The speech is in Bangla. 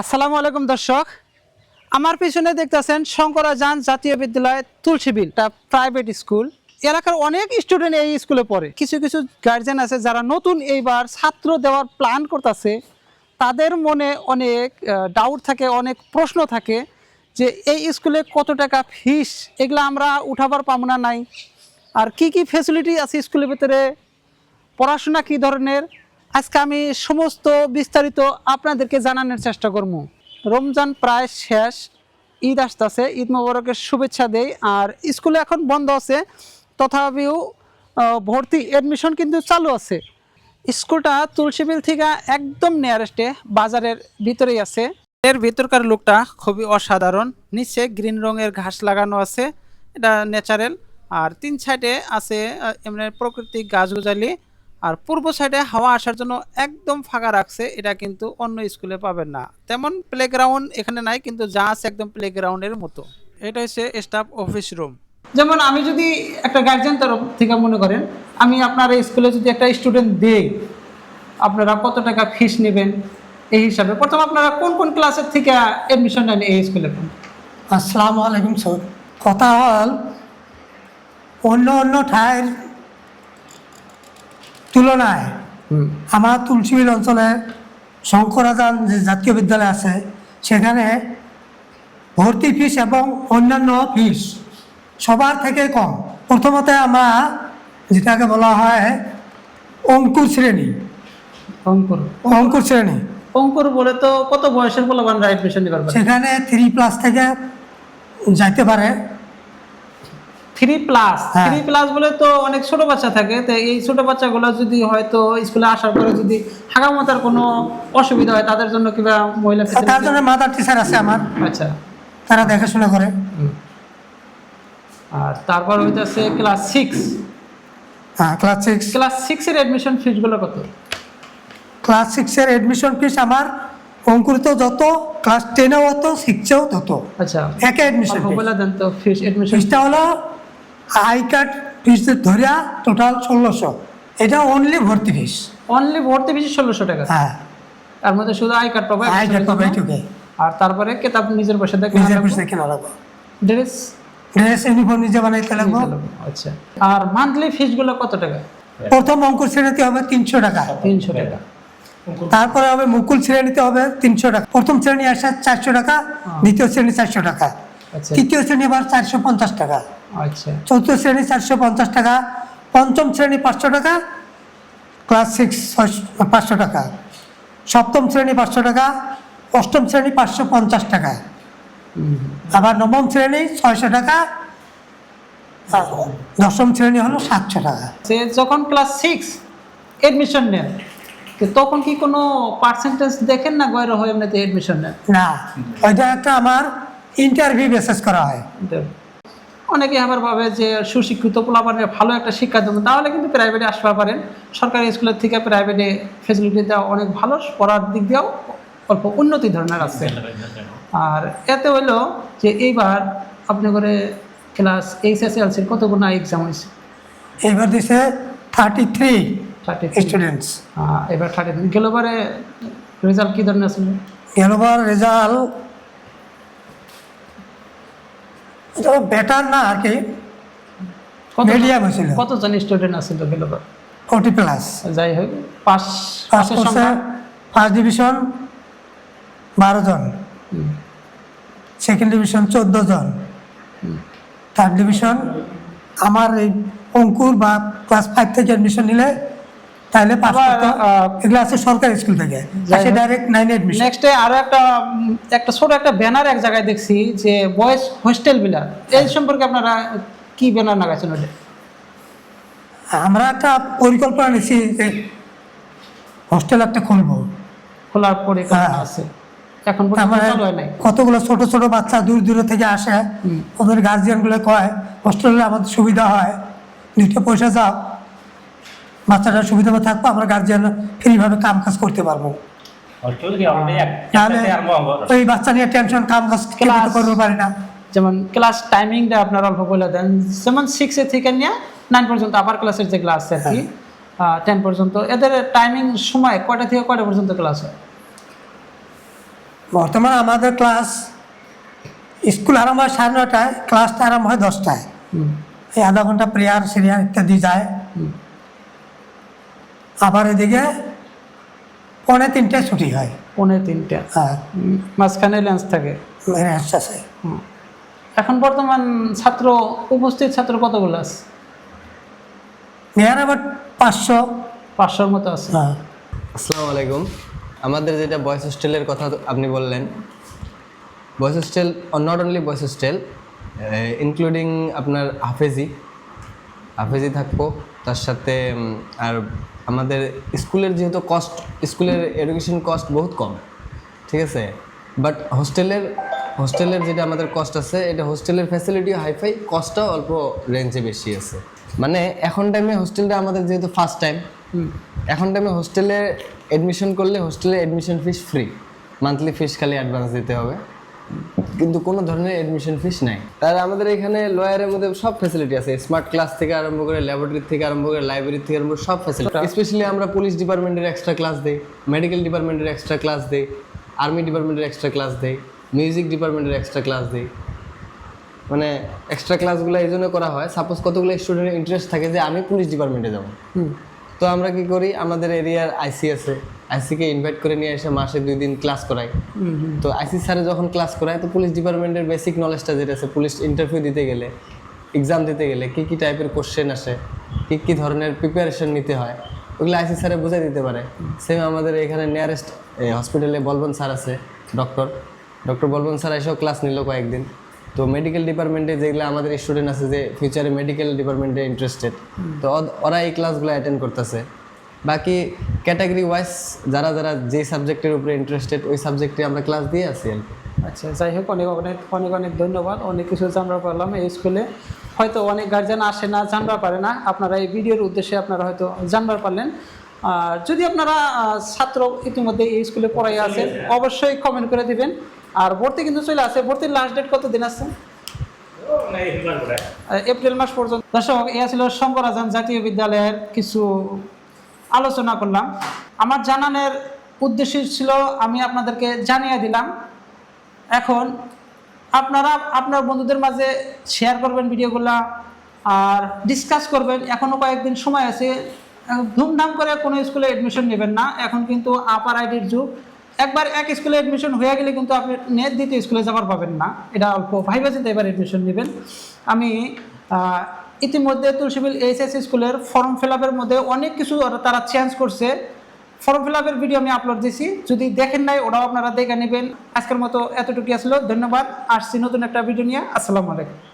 আসসালামু আলাইকুম দর্শক। আমার পিছনে দেখতেছেন শঙ্করাজান জাতীয় বিদ্যালয় তুলসীবিল এটা প্রাইভেট স্কুল এলাকার অনেক স্টুডেন্ট এই স্কুলে পড়ে। কিছু কিছু গার্জেন আছে যারা নতুন এইবার ছাত্র দেওয়ার প্ল্যান করতেছে। তাদের মনে অনেক ডাউট থাকে, অনেক প্রশ্ন থাকে যে এই স্কুলে কত টাকা ফিস এগুলো আমরা উঠাবার পাবনা নাই? আর কি কি ফেসিলিটি আছে স্কুলের ভিতরে? পড়াশোনা কি ধরনের? আজকে আমি সমস্ত বিস্তারিত আপনাদেরকে জানানোর চেষ্টা করব। রমজান প্রায় শেষ, ঈদ আসতেছে, ঈদ মোবারকের শুভেচ্ছা দেই। আর স্কুলে এখন বন্ধ আছে, তথাপিও ভর্তি এডমিশন কিন্তু চালু আছে। স্কুলটা তুলসীবিল থেকে একদম নিয়ারেস্টে বাজারের ভিতরেই আছে। এর ভিতরকার লুকটা খুবই অসাধারণ। নিচে গ্রিন রঙের ঘাস লাগানো আছে, এটা ন্যাচারাল আর তিন সাইডে আছে এমনি প্রাকৃতিক গাছগুজালি আর পূর্ব সাইডে হাওয়া আসার জন্য একদম ফাঁকা রাখছে এটা কিন্তু অন্য স্কুলে পাবেন না। তেমন প্লেগ্রাউন্ড এখানে নাই কিন্তু যা আছে একদম প্লেগ্রাউন্ডের মতো। এটা হচ্ছে স্টাফ অফিস রুম যেমন আমি যদি একটা গার্জেন তরফ থেকে মনে করেন আমি আপনার এই স্কুলে যদি একটা স্টুডেন্ট দেই আপনারা কত টাকা ফিস নেবেন? এই হিসাবে। প্রথম আপনারা কোন কোন ক্লাসের থেকে অ্যাডমিশন নেন এই স্কুলে আসসালামু আলাইকুম স্যার কথা হল অন্য অন্য ঠায়ের তুলনায় আমার তুলসীবিল অঞ্চলে শঙ্করাজান যে জাতীয় বিদ্যালয় আছে সেখানে ভর্তি ফিস এবং অন্যান্য ফিস সবার থেকে কম। প্রথমত আমরা যেটাকে বলা হয় অঙ্কুর শ্রেণি অঙ্কুর অঙ্কুর শ্রেণি অঙ্কুর বলে তো কত বয়সের পারবেন সেখানে থ্রি প্লাস থেকে যাইতে পারে। Three plus. থ্রি প্লাস বলে তো অনেক ছোট বাচ্চা থাকে তো এই ছোট বাচ্চাগুলো যদি হয়তো স্কুলে আসার পরে যদি হাগামতার কোনো অসুবিধা হয় তাদের জন্য কিংবা মহিলা তার জন্য মাদার টিচার আছে আমার। আচ্ছা। তারা দেখাশোনা করে। আর তারপর হইতেছে ক্লাস সিক্স হ্যাঁ ক্লাস সিক্স ক্লাস সিক্সের অ্যাডমিশন ফিসগুলো কত? ক্লাস সিক্সের অ্যাডমিশন ফিস আমার অঙ্কুরিত যত ক্লাস টেনেও তত সিক্সেও তত। আচ্ছা। একে অ্যাডমিশন বলে দেন তো ফিস অ্যাডমিশন ফিসটা হলো আই কার্ড ফিস ধরিয়া টোটাল ষোলোশো। এটা অনলি ভর্তি ফিস অনলি ভর্তি ফিস ষোলোশো টাকা। হ্যাঁ। তার মধ্যে শুধু আই কার্ড পাবো আই কার্ড পাবে এইটুকুই। আর তারপরে কেতাব নিজের পয়সা দেখে নিজের পয়সা কিনা লাগবে ড্রেস ড্রেস ইউনিফর্ম নিজে বানাইতে লাগবে। আচ্ছা। আর মান্থলি ফিসগুলো কত টাকা? প্রথম অঙ্কুর শ্রেণীতে হবে তিনশো টাকা। তিনশো টাকা। তারপরে হবে মুকুল শ্রেণীতে হবে তিনশো টাকা। প্রথম শ্রেণি আসে চারশো টাকা দ্বিতীয় শ্রেণি চারশো টাকা। আচ্ছা। তৃতীয় শ্রেণি আবার চারশো পঞ্চাশ টাকা। আচ্ছা। চতুর্থ শ্রেণি চারশো পঞ্চাশ টাকা পঞ্চম শ্রেণি পাঁচশো টাকা ক্লাস সিক্স পাঁচশো টাকা। সপ্তম শ্রেণি পাঁচশো টাকা অষ্টম শ্রেণি পাঁচশো পঞ্চাশ টাকা। আবার নবম শ্রেণি ছয়শো টাকা দশম শ্রেণি হলো সাতশো টাকা। সে যখন ক্লাস সিক্স এডমিশন নেন তখন কি কোনো পার্সেন্টেজ দেখেন না গয়রা হয়ে এমনিতে এডমিশন নেন? না ওইটা একটা আমার ইন্টারভিউ বেসেস করা হয়। অনেকে আবার ভাবে যে সুশিক্ষিত পোলাপানের ভালো একটা শিক্ষা দেবো তাহলে কিন্তু প্রাইভেটে আসতে পারেন। সরকারি স্কুলের থেকে প্রাইভেটে ফেসিলিটি দেওয়া অনেক ভালো পড়ার দিক দিয়েও অল্প উন্নতি ধরনের আছে। আর এতে হইল যে এইবার আপনি করে ক্লাস এইচএসএলসির কতগুলো এক্সাম হয়েছে এবার দিছে থার্টি থ্রি থার্টি স্টুডেন্টস এবার থার্টি থ্রি গেলবারে রেজাল্ট কী ধরনের আসলে গেলবার রেজাল্ট এটা বেটার না আর কি মিডিয়াম হয়েছিল। কতজন স্টুডেন্ট আছিল গেলবার ফোর্টি প্লাস যাই হোক পাস পাস করছে ফার্স্ট ডিভিশন বারো জন। সেকেন্ড ডিভিশন চোদ্দ জন। থার্ড ডিভিশন আমার এই অঙ্কুর বা ক্লাস ফাইভ থেকে অ্যাডমিশন নিলে তাহলে পাস করতো এগুলো আছে সরকারি স্কুল থেকে। আসে। ডাইরেক্ট নাইনে অ্যাডমিশন নেক্সটে আরও একটা একটা ছোট একটা ব্যানার এক জায়গায় দেখছি যে বয়েজ হোস্টেল বিলার এই সম্পর্কে আপনারা কি ব্যানার লাগাইছেন ওটা আমরা একটা পরিকল্পনা নিচ্ছি যে হোস্টেল একটা খুলবো। খোলার পরিকল্পনা হ্যাঁ। আছে। এখন কতগুলো ছোট ছোট বাচ্চা দূর দূরে থেকে আসে। ওদের গার্জিয়ানগুলো কয় হোস্টেলে আমাদের সুবিধা হয় দুটো পয়সা যাও বাচ্চাটা সুবিধা মতো থাকব আমরা গার্জিয়ান ফ্রিভাবে কাম কাজ করতে পারব। হবে। ওই বাচ্চা নিয়ে টেনশন কাম কাজ করতে পারি না। যেমন ক্লাস টাইমিংটা আপনারা অল্প বলে দেন। যেমন সিক্সে থেকে নিয়ে নাইন পর্যন্ত আপার ক্লাসের যে ক্লাস আর কি টেন পর্যন্ত এদের টাইমিং সময় কয়টা থেকে কয়টা পর্যন্ত ক্লাস হয়? বর্তমানে আমাদের ক্লাস স্কুল আরম্ভ হয় সাড়ে নটায় ক্লাসটা আরম্ভ হয় দশটায়। এই আধা ঘণ্টা প্রেয়ার সিরিয়ার ইত্যাদি যায়। আবার এদিকে পৌনে তিনটায় ছুটি হয়। পৌনে তিনটা। হ্যাঁ। মাঝখানে লেন্স থাকে। আছে। এখন বর্তমান ছাত্র উপস্থিত ছাত্র কতগুলো আছে? নিয়ার আবার পাঁচশো। পাঁচশোর মতো আছে। হ্যাঁ। আসসালামু আলাইকুম। আমাদের যেটা বয়েস হোস্টেলের কথা আপনি বললেন boys hostel not only boys hostel including আপনার হাফেজি হাফেজি থাকব। তার সাথে আর আমাদের স্কুলের যেহেতু কস্ট স্কুলের এডুকেশন কস্ট বহুত কম ঠিক আছে? বাট হোস্টেলের হোস্টেলের যেটা আমাদের কস্ট আছে এটা হোস্টেলের ফ্যাসিলিটি হাইফাই কস্টটাও অল্প রেঞ্জে বেশি আছে। মানে এখন টাইমে হোস্টেলটা আমাদের যেহেতু ফার্স্ট টাইম এখন টাইমে হোস্টেলে অ্যাডমিশন করলে হোস্টেলে admission fees free monthly fees খালি অ্যাডভান্স দিতে হবে। কিন্তু কোনো ধরনের এডমিশন ফিস নাই। তার আমাদের এখানে লয়ারের মধ্যে সব ফ্যাসিলিটি আছে স্মার্ট ক্লাস থেকে আরম্ভ করে ল্যাবরেটরি থেকে আরম্ভ করে লাইব্রেরি থেকে আরম্ভ সব ফ্যাসিলিটি স্পেশালি আমরা পুলিশ ডিপার্টমেন্টের এক্সট্রা ক্লাস দিই মেডিকেল ডিপার্টমেন্টের এক্সট্রা ক্লাস দিই আর্মি ডিপার্টমেন্টের এক্সট্রা ক্লাস দিই মিউজিক ডিপার্টমেন্টের এক্সট্রা ক্লাস দিই। মানে এক্সট্রা ক্লাসগুলো এই জন্য করা হয়। সাপোজ কতগুলো স্টুডেন্টের ইন্টারেস্ট থাকে যে আমি পুলিশ ডিপার্টমেন্টে যাব। তো আমরা কি করি? আমাদের এরিয়ার আইসি আছে। আইসিকে ইনভাইট করে নিয়ে এসে মাসে দুই দিন ক্লাস করাই। তো আইসি স্যারে যখন ক্লাস করায় তো পুলিশ ডিপার্টমেন্টের বেসিক নলেজটা যেটা আছে পুলিশ ইন্টারভিউ দিতে গেলে এক্সাম দিতে গেলে কী কী টাইপের কোশ্চেন আসে কী কী ধরনের প্রিপারেশন নিতে হয় ওগুলো আইসি স্যারে বুঝাই দিতে পারে। সেম আমাদের এখানে নিয়ারেস্ট হসপিটালে বলবন স্যার আছে ডক্টর ডক্টর বলবন স্যার এসেও ক্লাস নিল কয়েকদিন। তো মেডিকেল ডিপার্টমেন্টে যেগুলো আমাদের স্টুডেন্ট আছে যে ফিউচারে মেডিকেল ডিপার্টমেন্টে ইন্টারেস্টেড তো ওরা এই ক্লাসগুলো অ্যাটেন্ড করতেছে। বাকি ক্যাটাগরি ওয়াইজ যারা যারা যে সাবজেক্টের উপরে ইন্টারেস্টেড ওই সাবজেক্টে আমরা ক্লাস দিয়ে আসি আর আচ্ছা যাই হোক, অনেক অনেক অনেক অনেক ধন্যবাদ। অনেক কিছু জানতে পারলাম এই স্কুলে হয়তো অনেক গার্জেন আসে না, জানবার পারে না। আপনারা এই ভিডিওর উদ্দেশ্যে আপনারা হয়তো জানবার পারলেন। আর যদি আপনারা ছাত্র ইতিমধ্যে এই স্কুলে পড়াই আছেন, অবশ্যই কমেন্ট করে দিবেন। আর ভর্তি কিন্তু চলে আসে। ভর্তির লাস্ট ডেট কত দিন আছে? এপ্রিল মাস পর্যন্ত। দর্শক, এ ছিল শঙ্কর আজান জাতীয় বিদ্যালয়ের কিছু আলোচনা করলাম। আমার জানানোর উদ্দেশ্য ছিল, আমি আপনাদেরকে জানিয়ে দিলাম। এখন আপনারা, আপনার বন্ধুদের মাঝে শেয়ার করবেন ভিডিওগুলা আর ডিসকাস করবেন। এখনও কয়েকদিন সময় আছে। ধুমধাম করে কোনো স্কুলে অ্যাডমিশন নেবেন না। এখন কিন্তু আপার আইডির যুগ। একবার এক স্কুলে অ্যাডমিশন হয়ে গেলে কিন্তু আপনি নেট দ্বিতীয় স্কুলে যাবার পাবেন না। এটা অল্প ভাইবা চিন্তা এবার এডমিশন নেবেন। আমি ইতিমধ্যে তুলসিবিল এইচএস স্কুলের ফর্ম ফিল আপের মধ্যে অনেক কিছু তারা চেঞ্জ করছে। ফর্ম ফিল আপের ভিডিও আমি আপলোড দিছি। যদি দেখেন নাই, ওটাও আপনারা দেখে নেবেন। আজকের মতো এতটুকু আসলো। ধন্যবাদ। আসছি নতুন একটা ভিডিও নিয়ে। আসসালামু আলাইকুম।